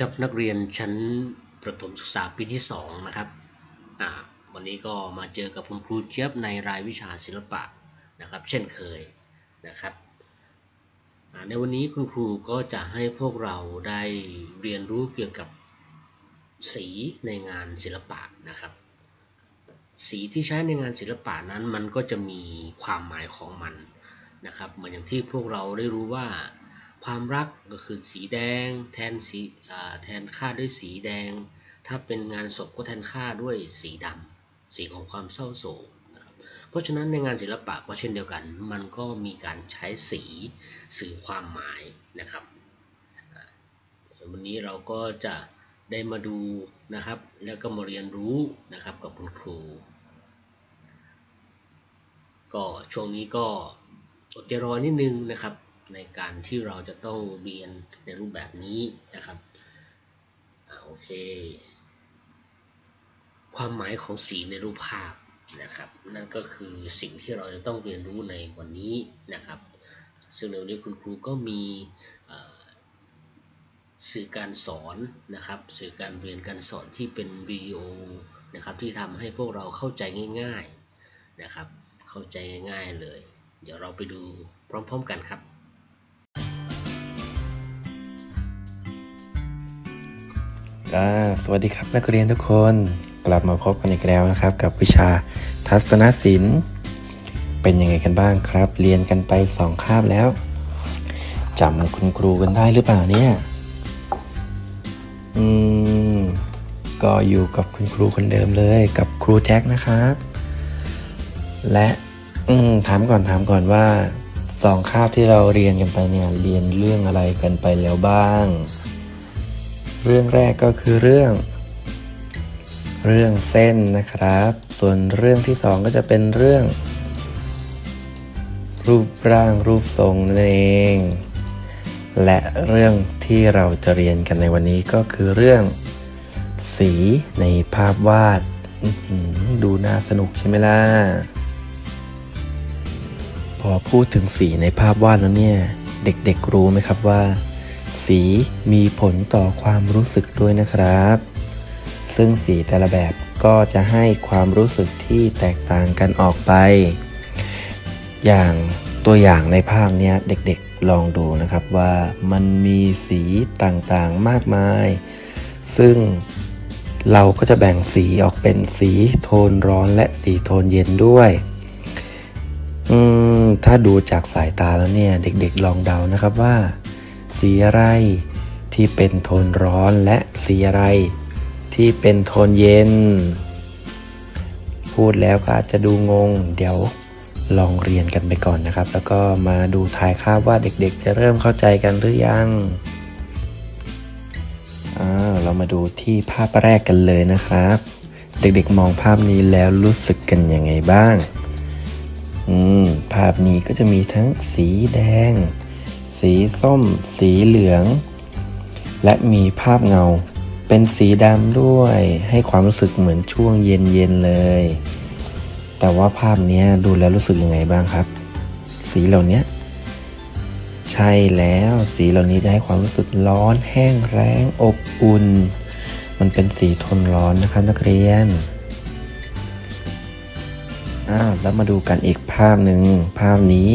ครับนักเรียนชั้นประถมศึกษาปีที่ 2 นะครับอ่าวันนี้ก็มาเจอกับคุณครูเจี๊ยบในรายวิชาศิลปะนะครับ เช่นเคยนะครับในวันนี้คุณครูก็จะให้พวกเราได้เรียนรู้เกี่ยวกับสีในงานศิลปะนะครับ สีที่ใช้ในงานศิลปะนั้นมันก็จะมีความหมายของมันนะครับเหมือนอย่างที่พวกเราได้รู้ว่า ความรักก็คือสีแดง แทนสีแทนค่าด้วยสีแดง ถ้าเป็นงานศพก็แทนค่าด้วยสีดำสีของความเศร้าโศกนะครับเพราะฉะนั้นในงานศิลปะก็เช่นเดียวกัน มันก็มีการใช้สีสื่อความหมายนะครับวันนี้เราก็จะได้มาดูนะครับ แล้วก็มาเรียนรู้นะครับกับคุณครู ก็ช่วงนี้ก็อดใจรอนิดนึงนะครับ ในการที่เราจะต้องเรียนในรูปแบบนี้นะครับอโอเค ความหมายของสีในรูปภาพนะครับ นั่นก็คือสิ่งที่เราจะต้องเรียนรู้ในวันนี้นะครับ ซึ่งในวันนี้คุณครูก็มีสื่อการสอนนะครับ สื่อการเรียนการสอนที่เป็นวิดีโอนะครับที่ทำให้พวกเราเข้าใจง่าย ๆนะครับ เข้าใจง่ายๆเลย เดี๋ยวเราไปดูพร้อม ๆ กันครับ สวัสดีครับนักเรียนทุกคนกลับมาพบกันอีกแล้วนะครับ กับวิชาทัศนศิลป์ เป็นยังไงกันบ้างครับ เรียนกันไปสองคาบแล้วจำคุณครูกันได้หรือเปล่าเนี่ยอืมก็อยู่กับคุณครูคนเดิมเลยกับครูแจ็คนะครับ และอืมถามก่อนถามก่อนว่าสองคาบที่เราเรียนกันไปเนี่ยเรียนเรื่องอะไรกันไปแล้วบ้าง เรื่องแรกก็คือเรื่อง เรื่องเส้นนะครับ ส่วนเรื่องที่สองก็จะเป็นเรื่อง รูปร่างรูปทรงนั่นเอง และเรื่องที่เราจะเรียนกันในวันนี้ก็คือเรื่อง สีในภาพวาด ดูน่าสนุกใช่ไหมล่ะ พอพูดถึงสีในภาพวาดแล้วเนี่ย เด็กๆรู้ไหมครับว่า สีมีผลต่อความรู้สึกด้วยนะครับ ซึ่งสีแต่ละแบบก็จะให้ความรู้สึกที่แตกต่างกันออกไป อย่างตัวอย่างในภาพเนี้ยเด็กๆลองดูนะครับว่ามันมีสีต่างๆมากมาย ซึ่งเราก็จะแบ่งสีออกเป็นสีโทนร้อนและสีโทนเย็นด้วยอืมถ้าดูจากสายตาแล้วเนี่ย เด็กๆลองเดานะครับว่า สีอะไร ที่เป็นโทนร้อนและสีอะไร ที่เป็นโทนเย็น พูดแล้วก็อาจจะดูงง เดี๋ยวลองเรียนกันไปก่อนนะครับ แล้วก็มาดูทายคาบว่าเด็กๆ จะเริ่มเข้าใจกันหรือยังอ่าเรามาดูที่ภาพแรกกันเลยนะครับ เด็กๆมองภาพนี้แล้วรู้สึกกันยังไงบ้าง อืม ภาพนี้ก็จะมีทั้งสีแดง สีส้ม สีเหลือง และมีภาพเงา เป็นสีดำด้วย ให้ความรู้สึกเหมือนช่วงเย็นๆเลย แต่ว่าภาพนี้ดูแล้วรู้สึกยังไงบ้างครับ สีเหล่านี้ใช่แล้วสีเหล่านี้จะให้ความรู้สึกร้อนแห้งแรงอบอุ่น มันเป็นสีทนร้อนนะครับนักเรียนอ้าวแล้วมาดูกันอีกภาพหนึ่งภาพนี้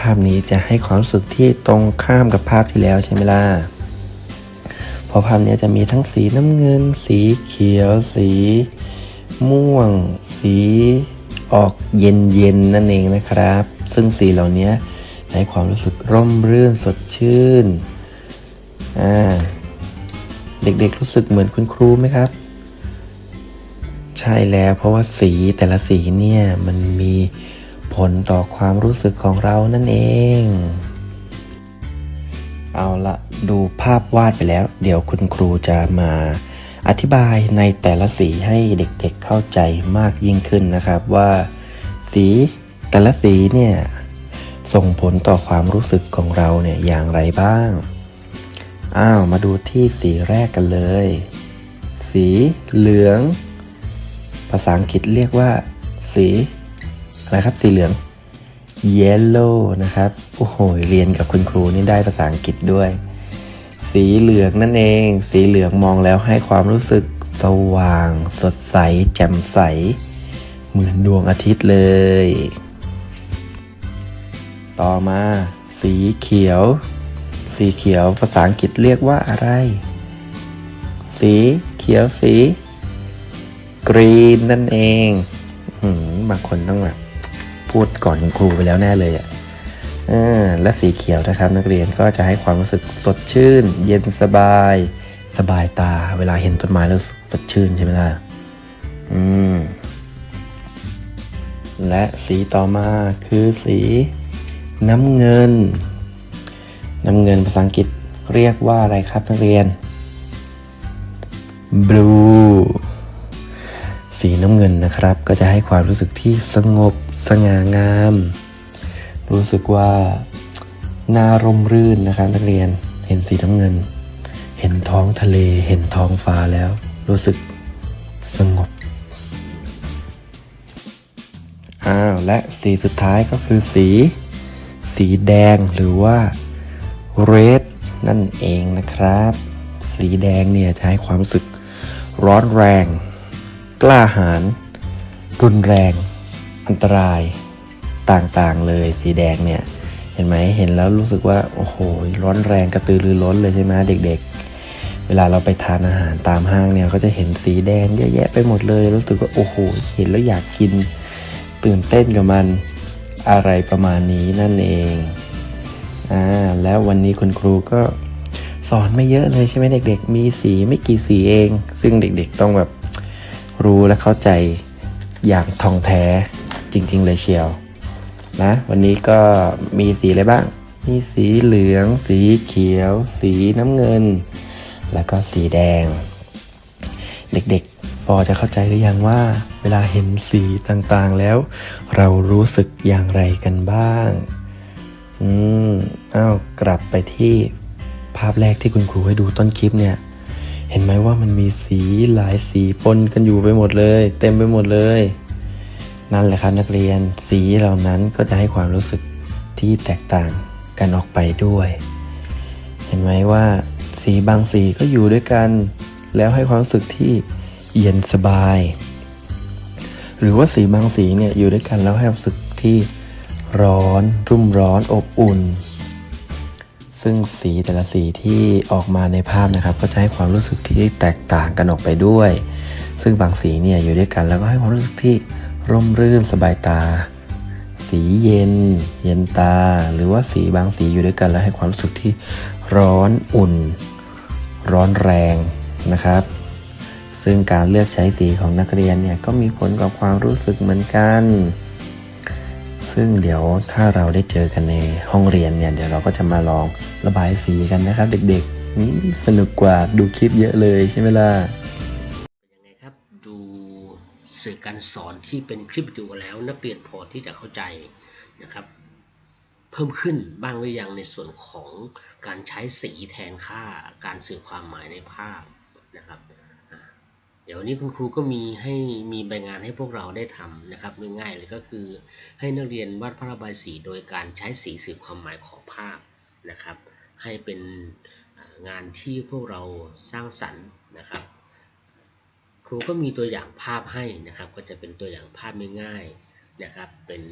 ภาพนี้จะให้ความรู้สึกที่ตรงข้ามกับภาพที่แล้วใช่ไหมล่ะเพราะภาพนี้จะมีทั้งสีน้ำเงิน สีเขียว สี ม่วง สีออกเย็นเย็นๆนั่นเองนะครับ ซึ่งสีเหล่านี้ให้ความรู้สึกร่มรื่นสดชื่นอ่าเด็กๆรู้สึกเหมือนคุณครูไหมครับ ใช่แล้วเพราะว่าสีแต่ละสีเนี่ยมันมี ลต่อความรู้สึกของเรานั่นเอง เอาละดูภาพวาดไปแล้ว เดี๋ยวคุณครูจะมาอธิบายในแต่ละสีให้เด็กๆเเข้าใจมากยิ่งขึ้นนะครับว่า สีแต่ละสีเนี่ยส่งผลต่อความรู้สึกของเราเนี่ยอย่างไรบ้าง อ้าวมาดูที่สีแรกกันเลย สีเหลือง ภาษาอังกฤษเรียกว่า สี อะไรครับสีเหลือง yellow นะครับ โอ้โห เรียนกับคุณครูนี่ได้ภาษาอังกฤษด้วย สีเหลืองนั่นเอง สีเหลืองมองแล้วให้ความรู้สึกสว่าง สดใส แจ่มใส เหมือนดวงอาทิตย์เลย ต่อมา สีเขียว สีเขียวภาษาอังกฤษเรียกว่าอะไร สีเขียวสีกรีนนั่นเอง บางคนต้องแบบ พูดก่อนคุณครูไปแล้วแน่เลยอะ่ะและสีเขียวนะครับนักเรียนก็จะให้ความรู้สึกสดชื่น เย็นสบาย สบายตา เวลาเห็นต้นไม้แล้วสดชื่นใช่ไหมล่ะอืมและสีต่อมาคือสีน้ำเงิน น้ำเงินภาษาอังกฤษเรียกว่าอะไรครับนักเรียน blue สีน้ำเงินนะครับ ก็จะให้ความรู้สึกที่สงบ สง่างาม รู้สึกว่าน่าร่มรื่นนะครับนักเรียนเห็นสีน้ำเงิน เห็นท้องทะเลเห็นท้องฟ้าแล้ว รู้สึกสงบอ้าวและสีสุดท้ายก็คือสี สีแดงหรือว่า red นั่นเองนะครับ สีแดงเนี่ยจะให้ความรู้สึกร้อนแรง กล้าหาญรุนแรง อันตรายต่างๆเลยสีแดงเนี่ย เห็นไหมเห็นแล้วรู้สึกว่า โอ้โห ร้อนแรงกระตือรือร้นเลยใช่ไหมเด็กๆ เวลาเราไปทานอาหารตามห้างเนี่ยก็จะเห็นสีแดงเยอะแยะไปหมดเลย รู้สึกว่าโอ้โห เห็นแล้วอยากกินตื่นเต้นกับมันอะไรประมาณนี้นั่นเองอ่าแล้ววันนี้คุณครูก็สอนไม่เยอะเลยใช่ไหมเด็ก ๆ มีสีไม่กี่สีเอง ซึ่งเด็กๆต้องแบบรู้และเข้าใจอย่างท่องแท้ จริง ๆ เลยเชียวนะ วันนี้ก็มีสีอะไรบ้าง มีสีเหลือง สีเขียว สีน้ำเงิน แล้วก็สีแดง เด็กๆ พอจะเข้าใจหรือยังว่า เวลาเห็นสีต่างๆแล้ว เรารู้สึกอย่างไรกันบ้าง อืมอ้าวกลับไปที่ภาพแรกที่คุณครูให้ดูต้นคลิปเนี่ย เห็นไหมว่ามันมีสีหลายสีปนกันอยู่ไปหมดเลย เต็มไปหมดเลย นั่นแหละครับนักเรียนสีเหล่านั้นก็จะให้ความรู้สึกที่แตกต่างกันออกไปด้วย เห็นไหมว่า สีบางสีก็อยู่ด้วยกัน แล้วให้ความรู้สึกที่เย็นสบาย หรือว่าสีบางสีเนี่ยอยู่ด้วยกันแล้วให้ความรู้สึกที่ร้อนรุ่มร้อนอบอุ่น ซึ่งสีแต่ละสีที่ออกมาในภาพนะครับ ก็จะให้ความรู้สึกที่แตกต่างกันออกไปด้วย ซึ่งบางสีเนี่ยอยู่ด้วยกันแล้วก็ให้ความรู้สึกที่ ร่มรื่นสบายตา สีเย็น เย็นตา หรือว่าสีบางสีอยู่ด้วยกันแล้วให้ความรู้สึกที่ร้อนอุ่น ร้อนแรงนะครับ ซึ่งการเลือกใช้สีของนักเรียนเนี่ยก็มีผลกับความรู้สึกเหมือนกัน ซึ่งเดี๋ยวถ้าเราได้เจอกันในห้องเรียนเนี่ยเดี๋ยวเราก็จะมาลองระบายสีกันนะครับ เด็กๆนี่สนุกกว่าดูคลิปเยอะเลยใช่ไหมล่ะ สื่อการสอนที่เป็นคลิปวิดีโอแล้ว นักเรียนพอที่จะเข้าใจนะครับ เพิ่มขึ้นบ้างหรือยังในส่วนของการใช้สีแทนค่าการสื่อความหมายในภาพนะครับเดี๋ยวนี้คุณครูก็มีให้มีใบงานให้พวกเราได้ทำนะครับง่ายๆเลยก็คือ ให้นักเรียนวาดภาพระบายสีโดยการใช้สีสื่อความหมายของภาพนะครับ ให้เป็นงานที่พวกเราสร้างสรรค์นะครับ รูก็มีตัวอย่างภาพให้นะครับ ก็จะเป็นตัวอย่างภาพง่ายๆนะครับ เป็น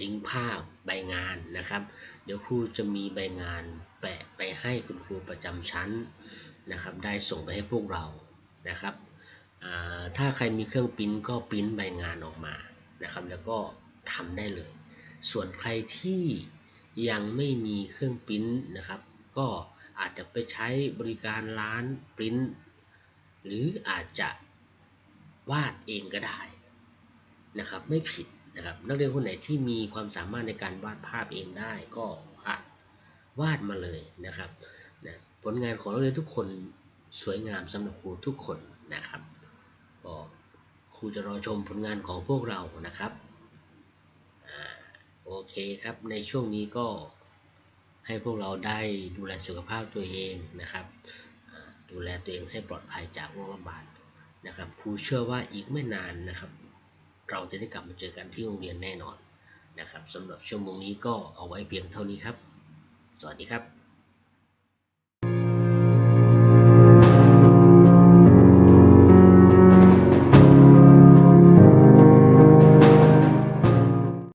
ลิงก์ภาพใบงานนะครับ เดี๋ยวครูจะมีใบงานแปะไปให้คุณครูประจำชั้นนะครับ ได้ส่งไปให้พวกเรานะครับถ้าใครมีเครื่องปริ้นก็ปริ้นใบงานออกมานะครับ แล้วก็ทำได้เลย ส่วนใครที่ยังไม่มีเครื่องปริ้นนะครับ ก็อาจจะไปใช้บริการร้านปริ้น หรืออาจจะวาดเองก็ได้นะครับไม่ผิดนะครับนักเรียนคนไหนที่มีความสามารถในการวาดภาพเองได้ก็วาดมาเลยนะครับนะผลงานของนักเรียนทุกคนสวยงามสำหรับครูทุกคนนะครับก็ครูจะรอชมผลงานของพวกเรานะครับอโอเคครับในช่วงนี้ก็ให้พวกเราได้ดูแลสุขภาพตัวเองนะครับ ดูแลตัวเองให้ปลอดภัยจากโรคระบาดนะครับครูเชื่อว่าอีกไม่นานนะครับ เราจะได้กลับมาเจอกันที่โรงเรียนแน่นอนนะครับสำหรับชั่วโมงนี้ก็เอาไว้เพียงเท่านี้ครับ สวัสดีครับ